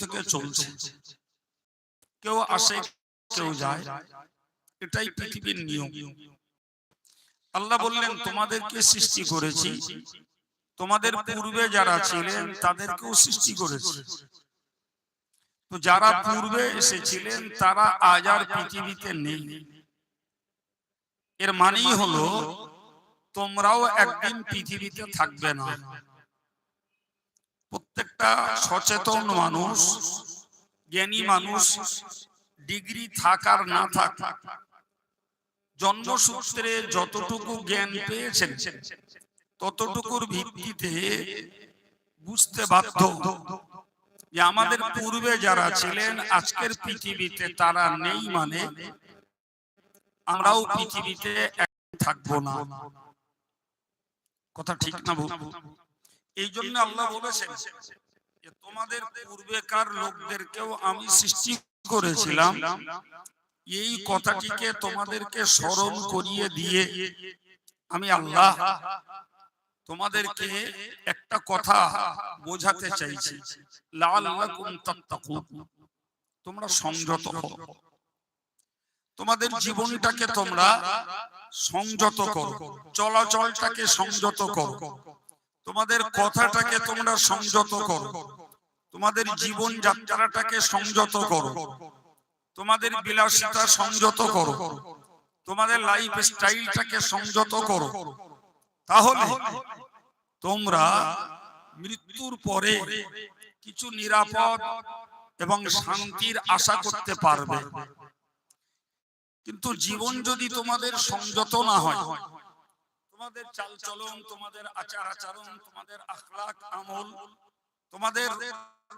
থেকে চলছে। কেউ আসে, কেউ যায়। এটাই পৃথিবীর নিয়ম। আল্লাহ বললেন, তোমাদেরকে সৃষ্টি করেছি। তোমাদের পূর্বে যারা ছিলেন, তাদেরকেও সৃষ্টি করেছি। তো যারা পূর্বে এসেছিলেন, তারা আজ আর পৃথিবীতে নেই। এর মানেই হলো, তোমরাও একদিন পৃথিবীতে থাকবে না। প্রত্যেকটা সচেতন মানুষ, জ্ঞানী মানুষ, ডিগ্রি থাকার না থাক, জন্মসূত্রে যতটুকু জ্ঞান পেয়েছেন, ততটুকুর ভিত্তিতে বুঝতে বাধ্য যে আমাদের পূর্বে যারা ছিলেন, আজকের পৃথিবীতে তারা নেই মানে আমরাও পৃথিবীতে থাকব না। কথা ঠিক না এই জন্য আল্লাহ বলেছেন যে তোমাদের পূর্বেকার লোকদেরকেও আমি সৃষ্টি করেছিলাম। এই কথাটিকে তোমাদেরকে স্মরণ করিয়ে দিয়ে আমি আল্লাহ তোমাদেরকে একটা কথা বোঝাতে চাইছি। তাত্তাকুন। তোমরা সংযত তোমাদের জীবনটাকে তোমরা সংযত করো। চলাচলটাকে সংযত করো। তোমাদের কথাটাকে তোমরা সংযত করো। তোমাদের জীবন যাত্রাটাকে সংযত করো। তোমাদের বিলাসিতা সংযত করো। তোমাদের লাইফ স্টাইলটাকে সংযত করো। তাহলে তোমরা মৃত্যুর পরে কিছু নিরাপদ এবং শান্তির আশা করতে পারবে। কিন্তু জীবন যদি তোমাদের সংযত না হয় তোমাদের চালচলন তোমাদের আচার আচরণ তোমাদের আখলাক আমল তোমাদের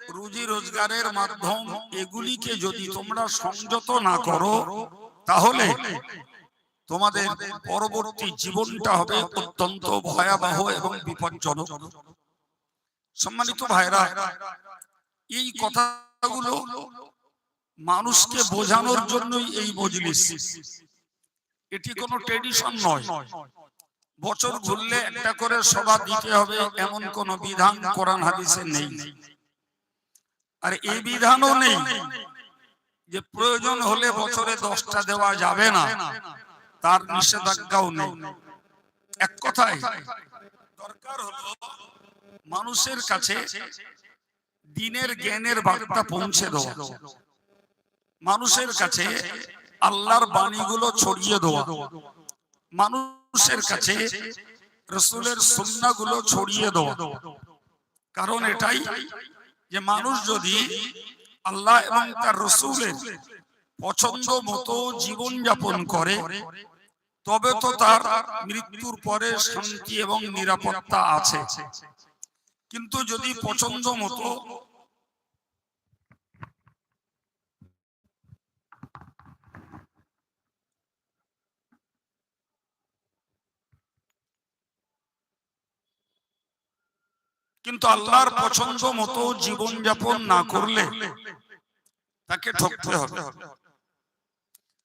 রুজি রোজগারের মাধ্যম এগুলিকে যদি তোমরা সংযত না করো তাহলে তোমাদের পরবর্তী জীবনটা হবে অত্যন্ত ভয়াবহ এবং বিপজ্জনক। সম্মানিত ভাইরা এই কথাগুলো মানুষকে বোঝানোর জন্যই এই মজলিস। এটি কোনো ট্রেডিশন নয়। বছর ঘুরলে একটা করে সভা দিতে হবে এমন কোন বিধান কোরআন হাদিসে নেই। আর এই বিধানও নেই। যে প্রয়োজন হলে বছরে দশটা দেওয়া যাবে না। তার নিষেধাজ্ঞাও নেই। এক কথায় দরকার হলো মানুষের কাছে দিনের জ্ঞানের বার্তা পৌঁছে দেওয়া। মানুষের কাছে আল্লাহর বাণীগুলো ছড়িয়ে দেওয়া। মানুষের কাছে রসুলের সন্নাগুলো ছড়িয়ে দেওয়া। কারণ এটাই যে মানুষ যদি আল্লাহ এবং তার রসুলের পছন্দ মতো জীবন যাপন করে তবে তো তার মৃত্যুর পরে শান্তি এবং নিরাপত্তা আছে। কিন্তু যদি পছন্দ মতো কিন্তু আল্লাহর পছন্দ মতো জীবন যাপন না করলে তাকে ঠকতে হবে।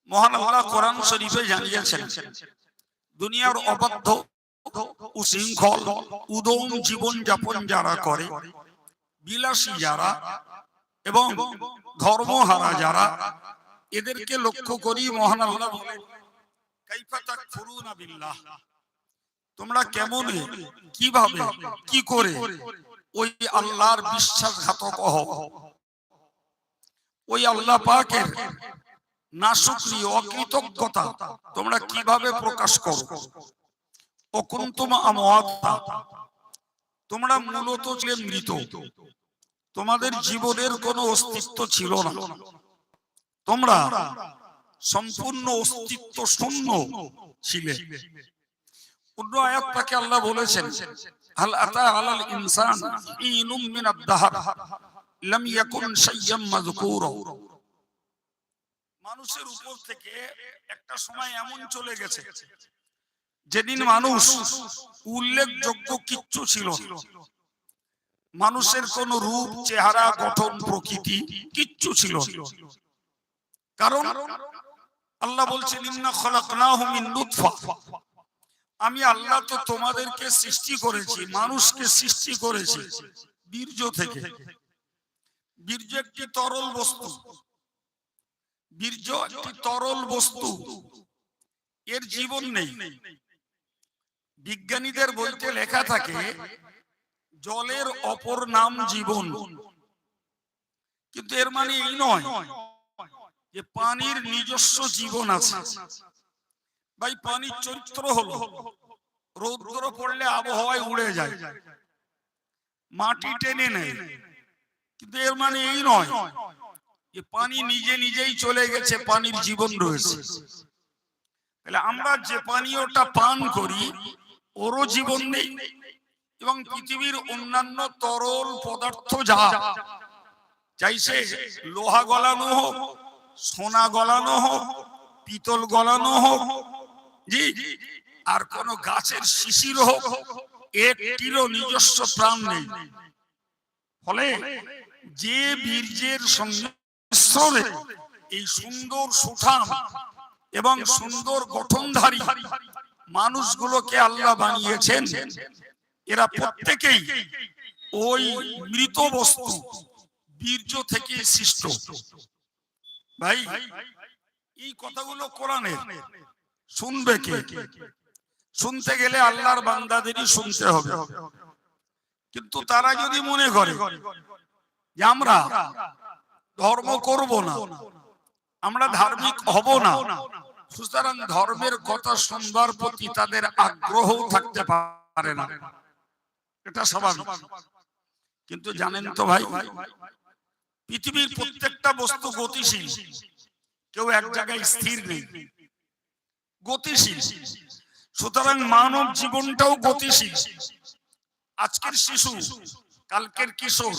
মহান আল্লাহ কোরআন শরীফে জানিয়েছেন, দুনিয়ার অবাধ্য উশৃঙ্খল উদম জীবন যাপন যারা করে, বিলাসী যারা এবং ধর্মহারা যারা, এদেরকে লক্ষ্য করি মহান আল্লাহ বলেন, কাইফা তাকফুরুনা বিল্লাহ। তোমরা কেমন কীভাবে কি করে ওই আল্লাহর বিশ্বাসঘাতক হও। ওই আল্লাহ পাকের নাশুকরি অকৃতজ্ঞতা তোমরা কীভাবে প্রকাশ করো? অকুন্তম আমওয়াতা তোমরা মূলত ছিলে মৃত। তোমাদের জীবনের কোনো অস্তিত্ব ছিল না। তোমরা সম্পূর্ণ অস্তিত্ব শূন্য ছিলে। অন্য আয়াতটাকে আল্লাহ বলেছেন, হাল আতা আলাল ইনসান ইনুম মিনাদ দাহর লাম মানুষের উপর থেকে একটা সময় এমন চলে গেছে, যেদিন মানুষ উল্লেখযোগ্য কিচ্ছু ছিল মানুষের কোন রূপ, চেহারা, গঠন, প্রকৃতি কিচ্ছু ছিল কারণ আল্লাহ বলছেন, ইন্না খলাকনাহু মিন নুতফা আমি আল্লাহ তো তোমাদেরকে সৃষ্টি করেছি, মানুষকে সৃষ্টি করেছি, বীর্য থেকে। বীর্য একটি তরল বস্তু। বীর্য একটি তরল বস্তু। এর জীবন নেই। বিজ্ঞানীদের বইতে লেখা থাকে, জলের অপর নাম জীবন। কিন্তু এর মানে এই নয় যে পানির নিজস্ব জীবন আছে। ভাই, পানির চরিত্র হলো। রৌদ্র পড়লে আবহাওয়ায় উড়ে যায়। মাটি টেনে নেয়। কিন্তু এর মানে এই নয় যে পানি নিজে নিজেই চলে গেছে, পানির জীবন রয়েছে। তাহলে আমরা যে পানীয়টা পান করি, ওরও জীবন নেই এবং পৃথিবীর অন্যান্য তরল পদার্থ যা চাইছে লোহা গলানো হোক, সোনা গলানো হোক, পিতল গলানো হোক জি আর কোন গাছের শিশির হোক, একটিরও নিজস্ব প্রাণ নেই। ফলে যে বীর্যের সংমিশ্রণে এই সুন্দর সুঠাম এবং সুন্দর গঠনধারী মানুষগুলোকে আল্লাহ বানিয়েছেন, এরা প্রত্যেকেই ওই মৃত বস্তু, বীর্য থেকে সৃষ্ট। ভাই, এই কথাগুলো কোরআনের। শুনবে কে? শুনতে গেলে আল্লাহর বান্দাদেরই শুনতে হবে। কিন্তু তারা যদি মনে করে যে আমরা ধর্ম করব না, আমরা ধার্মিক হব না, সুতরাং ধর্মের কথা শুনবার প্রতি তাদের আগ্রহ থাকতে পারে না। এটা স্বাভাবিক। কিন্তু জানেন তো ভাই, পৃথিবীর প্রত্যেকটা বস্তু গতিশীল। কেউ এক জায়গায় স্থির নেই। গতিশীল। সুতরাং মানব জীবনটাও গতিশীল। আজকের শিশু, কালকের কিশোর,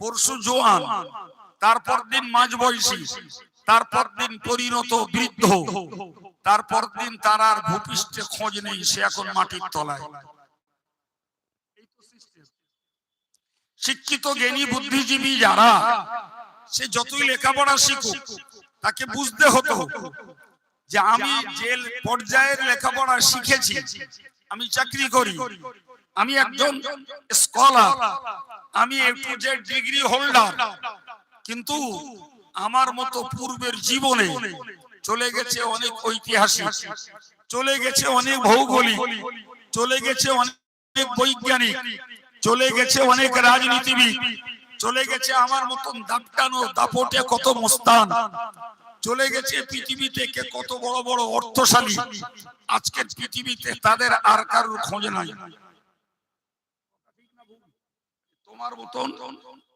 পরশু জোয়ান, তারপর দিন মাঝ বয়সী, তারপর দিন পরিণত বৃদ্ধ, তারপর দিন তার আর ভূপৃষ্ঠে খোঁজ নেই, সে এখন মাটির তলায়। শিক্ষিত, জ্ঞানী, বুদ্ধিজীবী যারা, সে যতই লেখাপড়া শিখুক, তাকে বুঝতে হতো যে আমি জেল পর্যায়ের লেখাপড়া শিখেছি, আমি চাকরি করি। আমি একজন স্কলার আমি ডিগ্রি হোল্ডার কিন্তু আমার মতো পূর্বের জীবনে চলে গেছে অনেক ঐতিহাসিক, চলে গেছে অনেক ভৌগোলিক, চলে গেছে অনেক বৈজ্ঞানিক, চলে গেছে অনেক রাজনীতিবিদ, চলে গেছে আমার মতন দাপটানো দাপটে কত মোস্তান। চলে গেছে পৃথিবী থেকে কত বড় বড় অর্থশালী। আজকের পৃথিবীতে তাদের আর কারোর খোঁজ নাই। তোমার মতন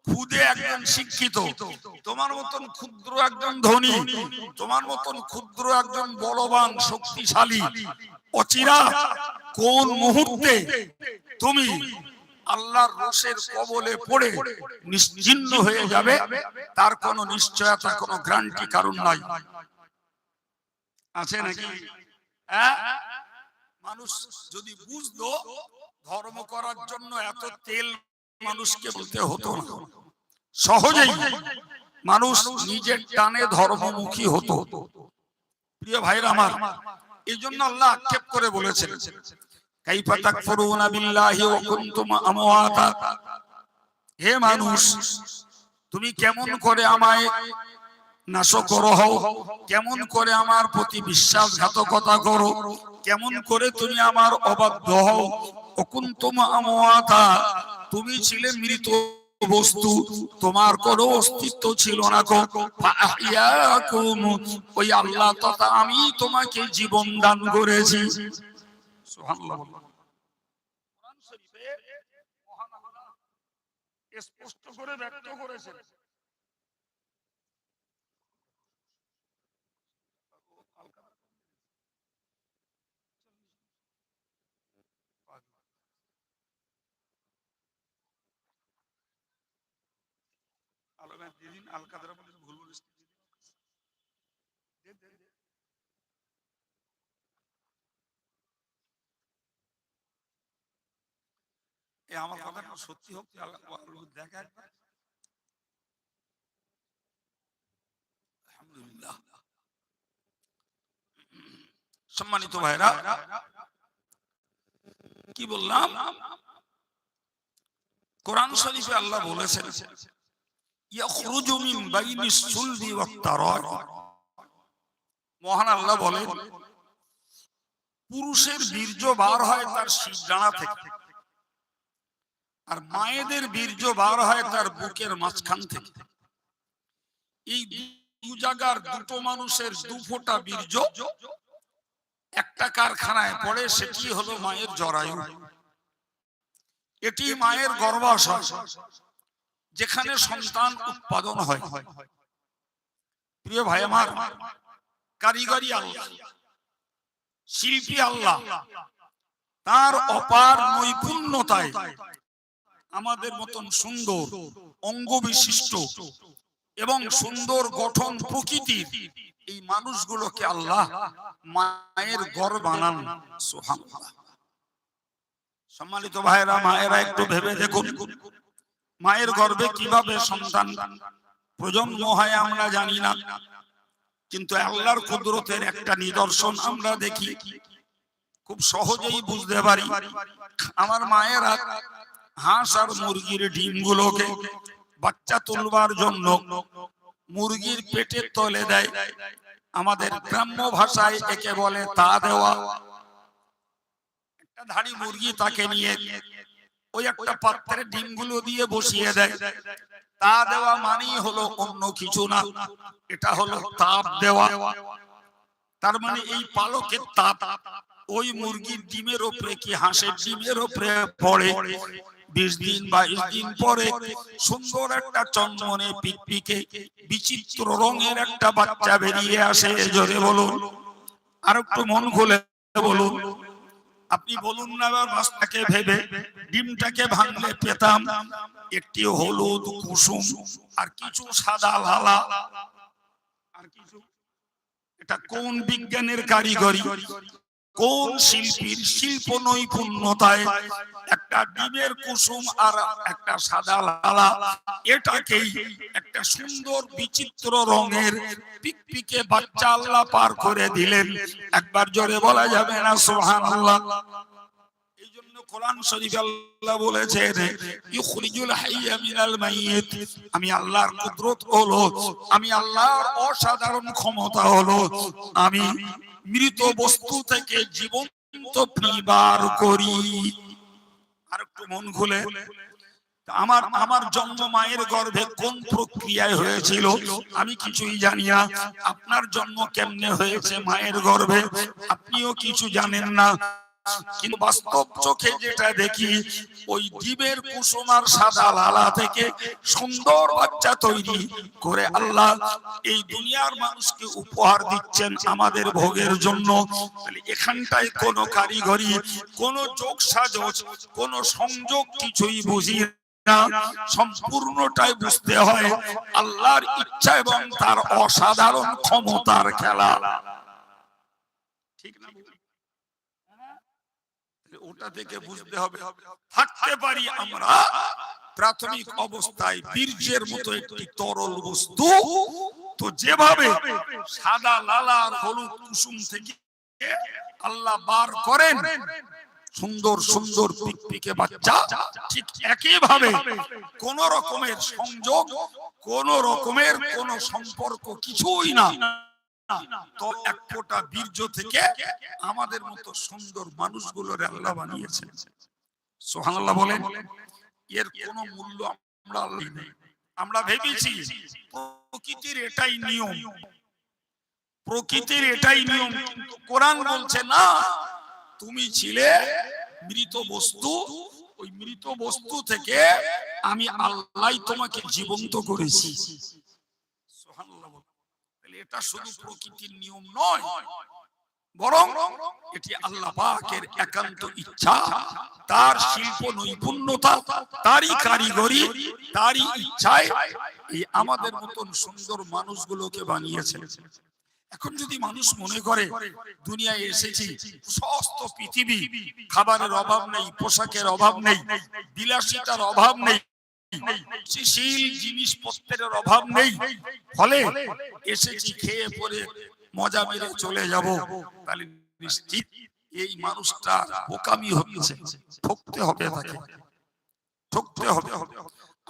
খুদে একজন শিক্ষিত, তোমার মতন ক্ষুদ্র একজন ধনী, তোমার মতন ক্ষুদ্র একজন বলবান, শক্তিশালী, অচিরা, কোন মুহূর্তে তুমি আল্লাহর রোষের কবলে পড়ে নিশ্চিন্ন হয়ে যাবে, তার কোনো নিশ্চয়তা কোনো গ্রান্টি কারণ নাই। আছে নাকি? হ্যাঁ? মানুষ যদি বুঝতো, ধর্ম করার জন্য এত তেল মানুষকে বলতে হতো না। সহজেই মানুষ নিজের টানে ধর্মমুখী হতো। প্রিয় ভাইরা আমার, এই জন্য আল্লাহ আক্ষেপ করে বলেছেন কাইফা তাকফুরুনা বিল্লাহি ওয়া কুনতুম আমওয়াতা। হে মানুষ, তুমি কেমন করে আমায় নাশ করো? হও কেমন করে আমার প্রতি বিশ্বাসঘাতকতা করো? কেমন করে তুমি আমার অবাধ্য হও? অকুন্তম আমওয়াতা, তুমি ছিলে মৃত বস্তু, তোমার কোনো অস্তিত্ব ছিল না গো। ওই আল্লাহ তথা আমি তোমাকে জীবন দান করেছি। সুবহানাল্লাহ। কোরআন শরীফে মহান আল্লাহ স্পষ্ট করে ব্যক্ত করেছেন। আলমের দিদিন আল কাদরা বলে ভুল বলিস দে, দে, দে। আমার কথাটা সত্যি হোক দেখা সম্মানিত ভাইরা, কি বললাম? কোরআন শরীফে আল্লাহ বলেছেন মহান আল্লাহ বলেন, পুরুষের বীর্য বার হয় তার শিরদাঁড়া থেকে। আর মায়েদের বীর্য বার হয় তার বুকের মাঝখান থেকে। এই দু জায়গার দুটো মানুষের দু ফোঁটা বীর্য একটা কারখানায় পড়ে, সেটি হলো মায়ের জরায়ু। এটি মায়ের গর্ভাশয়, যেখানে সন্তান উৎপাদন হয়। প্রিয় ভাই আমার, কারিগরি আল্লাহ, শিল্পী আল্লাহ, তার অপার নৈপুণ্যতায় আমাদের মতন সুন্দর অঙ্গ বিশিষ্ট এবং সুন্দর গঠন প্রকৃতির এই মানুষগুলোকে আল্লাহ মায়ের গড় বানান। সুবহানাল্লাহ। সম্মানিত ভাইরা মায়েরা একটু ভেবে দেখুন। মায়ের গর্ভে কীভাবে সন্তান প্রজন্ম হয় আমরা জানি না। কিন্তু আল্লাহর কুদরতের একটা নিদর্শন আমরা দেখি। খুব সহজেই বুঝতে পারি। আমার মায়েরা হাঁস আর মুরগির ডিমগুলোকে বাচ্চা তুলবার জন্য মুরগির পেটের তলে দেয়। আমাদের গ্রাম্য ভাষায় একে বলে তা দেওয়া। একটা ধাড়ি মুরগি তাকে নিয়ে ওই একটা পাত্রে ডিমগুলো দিয়ে বসিয়ে দেয়। তা দেওয়া মানেই হলো অন্য কিছু না, এটা হলো তাপ দেওয়া। তার মানে এই পালকের তাপ, ওই মুরগির ডিমের ওপরে কি হাঁসের ডিমের ওপরে পড়ে? বিশ দিন বাইশ দিন পরে সুন্দর একটা চন্দনে পিকপিকে বিচিত্র রঙের একটা বাচ্চা বেরিয়ে আসে, জোরে বলুন। আর একটু মন খুলে বলুন। আপনি বলুন না এবার মাছটাকে ভেবে, ডিমটাকে ভাঙলে পেতাম একটি হলুদ, কুসুম আর কিছু সাদা লালা। আর কিছু? এটা কোন বিজ্ঞানের কারিগরি? কোন শিল্পীর শিল্প নৈপুণ্যতায় একটা ডিমের কুসুম আর একটা সাদা লালা। এটাকেই একটা সুন্দর বিচিত্র রঙের পিকপিকে বাচ্চা আল্লাহ পার করে দিলেন। একবার জোরে বলা যাবে না, সুবহানাল্লাহ। কোরআন শরীফ আল্লাহ বলেছেন, ইখরিজুল হাইয়া মিনাল মাইয়িত। আমি আল্লাহর কুদরত হলো, আমি আল্লাহর অসাধারণ ক্ষমতা হলো, আমি মৃত বস্তু থেকে জীবন্ত প্রিবার করি। আর একটু মন খুলে। আমার আমার জন্ম মায়ের গর্ভে কোন প্রক্রিয়ায় হয়েছিল? আমি কিছুই জানি না। আপনার জন্ম কেমনে হয়েছে মায়ের গর্ভে? আপনিও কিছু জানেন না। কিন্তু বাস্তব চোখে যেটা দেখি, ওই কুসুমার সাদা লালা থেকে সুন্দর বাচ্চা তৈরি করে আল্লাহ এই দুনিয়ার মানুষকে উপহার দিচ্ছেন আমাদের ভোগের জন্য। এখানটায় কোনো কারিগরি, কোনো যোগ সাজস কোনো সংযোগ কিছুই বুঝি না। সম্পূর্ণটাই বুঝতে হয় আল্লাহর ইচ্ছা এবং তার অসাধারণ ক্ষমতার খেলা ঠিক না ওটা থেকে বুঝতে হবে। থাকতে পারি আমরা। প্রাথমিক অবস্থায় বীর্যের মতো একটি তরল বস্তু। তো যেভাবে সাদা লালা হলুদ কুসুম থেকে আল্লাহ বার করেন সুন্দর সুন্দর পিকপিকে বাচ্চা ঠিক একইভাবে কোন রকমের সংযোগ কোন রকমের কোন সম্পর্ক কিছুই না। তো এক বীর্য থেকে আমাদের মতো সুন্দর মানুষগুলোর আল্লাহ বানিয়েছেন। এর মূল্য আমরা আল্লাহ নেই। আমরা ভেবেছি প্রকৃতির এটাই নিয়ম। প্রকৃতির এটাই নিয়ম। কোরআন বলছে, না, তুমি ছিলে মৃত বস্তু। ওই মৃত বস্তু থেকে আমি আল্লাহ তোমাকে জীবন্ত করেছি। এটা শুধু প্রকৃতির নিয়ম নয় বরং এটি আল্লাহ পাকের একান্ত ইচ্ছা। তার শিল্প নৈপুণ্যতা তারই কারিগরি তারই ইচ্ছায় এই আমাদের মতন সুন্দর মানুষগুলোকে বানিয়েছে এখন যদি মানুষ মনে করে দুনিয়ায় এসেছি সমস্ত পৃথিবী খাবারের অভাব নেই পোশাকের অভাব নেই বিলাসিতার অভাব নেই শীল জিনিসপত্রের অভাব নেই। ফলে এসেছি, খেয়ে পরে মজা মেরে চলে যাব। তাহলে নিশ্চিত এই মানুষটা বোকামি হচ্ছে। ঠকতে হবে তাকে। ঠকতে হবে।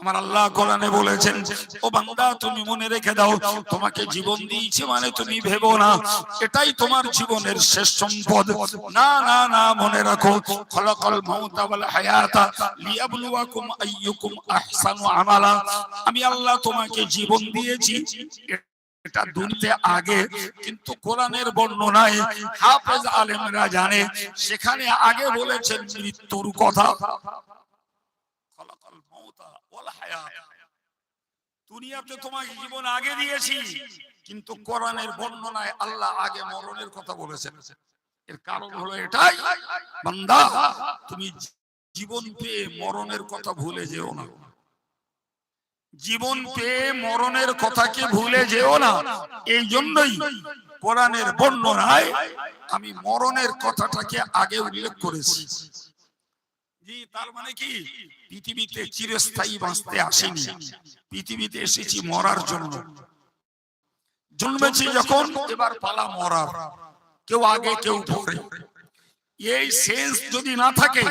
আমার আল্লাহ কোরআনে বলেছেন, ও বান্দা, তুমি মনে রেখে দাও, তোমাকে জীবন দিয়েছি মানে তুমি ভেবো না। এটাই তোমার জীবনের শেষ সম্পদ। না না না, মনে রাখো, খলাকাল মাউতা ওয়াল হায়াতা লিয়াবলুয়াকুম আইয়ুকুম আহসানু আমালা। আমি আল্লাহ তোমাকে জীবন দিয়েছি, এটা দুনিতে আগে, কিন্তু কোরআনের বর্ণনায় হাফেজ আলেমরা জানে, সেখানে আগে বলেছেন মৃত্যুর কথা। তোমাকে জীবন আগে দিয়েছি, কিন্তু কোরআনের বর্ণনায় আল্লাহ আগে মরণের কথা বলেছেন। এর কারণ হলো এটাই তুমি জীবন পেয়ে মরণের কথা ভুলে যেও না। জীবন পেয়ে মরণের কথাকে ভুলে যেও না। এই জন্যই কোরআনের বর্ণনায় আমি মরণের কথাটাকে আগে উল্লেখ করেছি। জি, তার মানে কি? পৃথিবীতে চিরস্থায়ী বাঁচতে আসেনি। পৃথিবীতে এসেছি মরার জন্য। জন্মেছি যখন, এবার পালা মরার। কেউ আগে, কেউ পরে। এই সেন্স যদি না থাকে,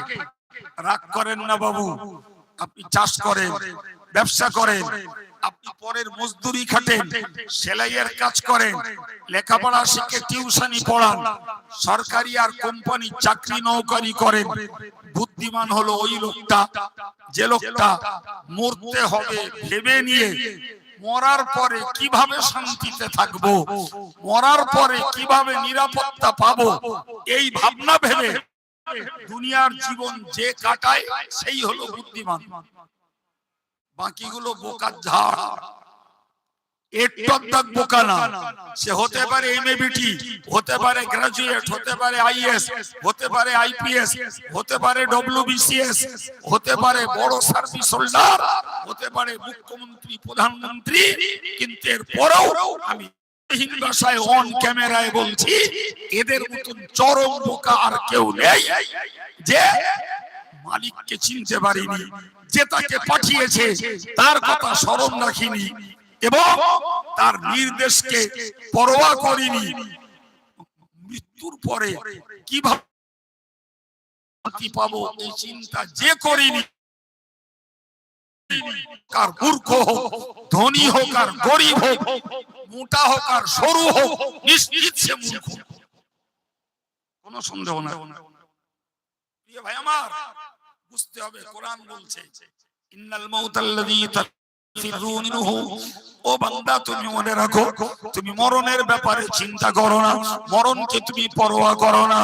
রাগ করেন না বাবু। আপনি চাষ করেন, ব্যবসা করেন। আপনি পরের মজদুরি খাটেন, সেলাইয়ের কাজ করেন, লেখাপড়া শিখে টিউশনি পড়ান, সরকারি আর কোম্পানি চাকরি নৌকারি করেন। বুদ্ধিমান হলো ওই লোকটা, যে লোকটা মরতে হবে ভেবে নিয়ে মরার পরে কীভাবে শান্তিতে থাকব, মরার পরে কীভাবে নিরাপত্তা পাবো, এই ভাবনা ভেবে দুনিয়ার জীবন যে কাটায়, সেই হলো বুদ্ধিমান। বাকিগুলো বোকার ঝাড়। বোকা না। সে হতে পারে এমএবিটি হতে পারে গ্রাজুয়েট হতে পারে আইএস হতে পারে আইপিএস হতে পারে ডব্লিউবিসিএস হতে পারে বড় সার্ভিস হোল্ডার হতে পারে মুখ্যমন্ত্রী, প্রধানমন্ত্রী। কিন্তু এর পরেও আমি ভাষায় অন ক্যামেরায় বলছি, এদের মতন চরম বোকা আর কেউ নেই যে মালিককে চিনতে পারিনি। যে তাকে পাঠিয়েছে তার কথা স্মরণ রাখিনি এবং তার নির্দেশকে পরোয়া করিনি। মৃত্যুর পরে কীভাবে পাবো এই চিন্তা যে করিনি। কার মূর্খ হোক ধনী হোক আর গরিব হোক মোটা হোক আর সরু হোক নিশ্চিত সে মূর্খ। কোন সন্দেহ প্রিয় ভাই আমার বুঝতে হবে কোরআন বলছে ইন্নাল মাউতাল্লাযী ও বান্দা তুমি মনে রাখো তুমি মরণের ব্যাপারে চিন্তা করো না মরণকে তুমি পরোয়া করো না।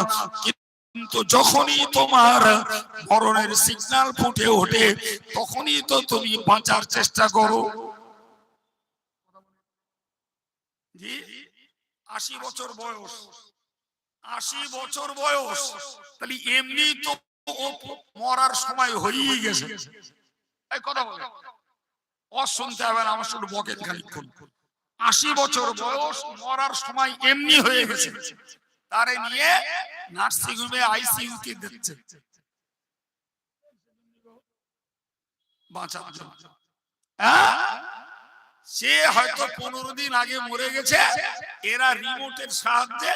কিন্তু যখনই তোমার মরণের সিগন্যাল ফুটে ওঠে তখনই তো তুমি বাঁচার চেষ্টা করো। জি আশি বছর বয়স আশি বছর বয়স তাহলে এমনি তো মরার সময় হয়েই গেছে। অশুনতে হবে আমার শুধু বকেট খানিক্ষণ আশি বছর বয়স, মরার সময় এমনি হয়ে গেছে। তারে নিয়ে নার্সিং হোমে তে দিচ্ছে হ্যাঁ? সে হয়তো পনেরো দিন আগে মরে গেছে। এরা রিমোটের সাহায্যে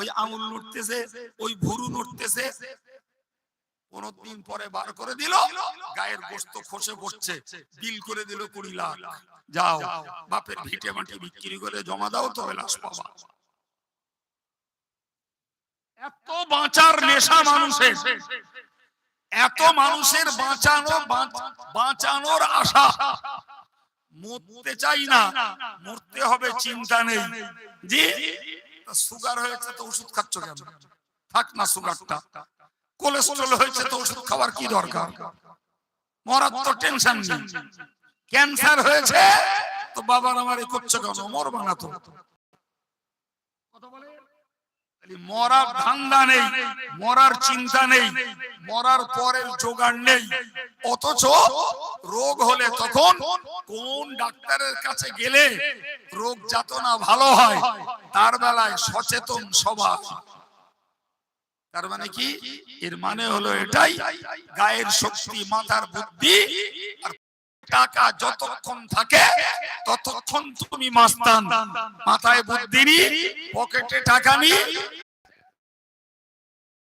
ওই আঙুল নড়তেছে ওই ভুরু নড়তেছে পনেরো দিন পরে বার করে দিল, গায়ের গোস্ত খসে পড়ছে, বিল করে দিল কুড়ি লাখ। যাও, বাপের ভিটে মাটি বিক্রি করে জমা দাও তবে লাশ পাবা। এত বাঁচার নেশা মানুষের, এত মানুষের বাঁচানো বাঁচানোর আশা। মরতে চাই না, মরতে হবে, চিন্তা নেই। জি? সুগার হয়েছে তো ওষুধ খাচ্ছ কেন? থাক না সুগারটা। কোলেস্ট্রল হয়েছে তো ওষুধ খাওয়ার কি দরকার? মরার তো টেনশন নেই। ক্যান্সার হয়েছে তো বাবার আমার করছে কেন মরবা না তো। মরার ধান্দা নেই, মরার চিন্তা নেই, মরার পরের জোগাড় নেই। অথচ রোগ হলে তখন কোন ডাক্তারের কাছে গেলে রোগ যাতনা ভালো হয়? তার বেলায় সচেতন সভা তার মানে কি? এর মানে হলো এটাই গায়ের শক্তি মাথার বুদ্ধি আর টাকা যতক্ষণ থাকে ততক্ষণ তুমি মাস্তান। মাথায় বুদ্ধি নি পকেটে টাকা নি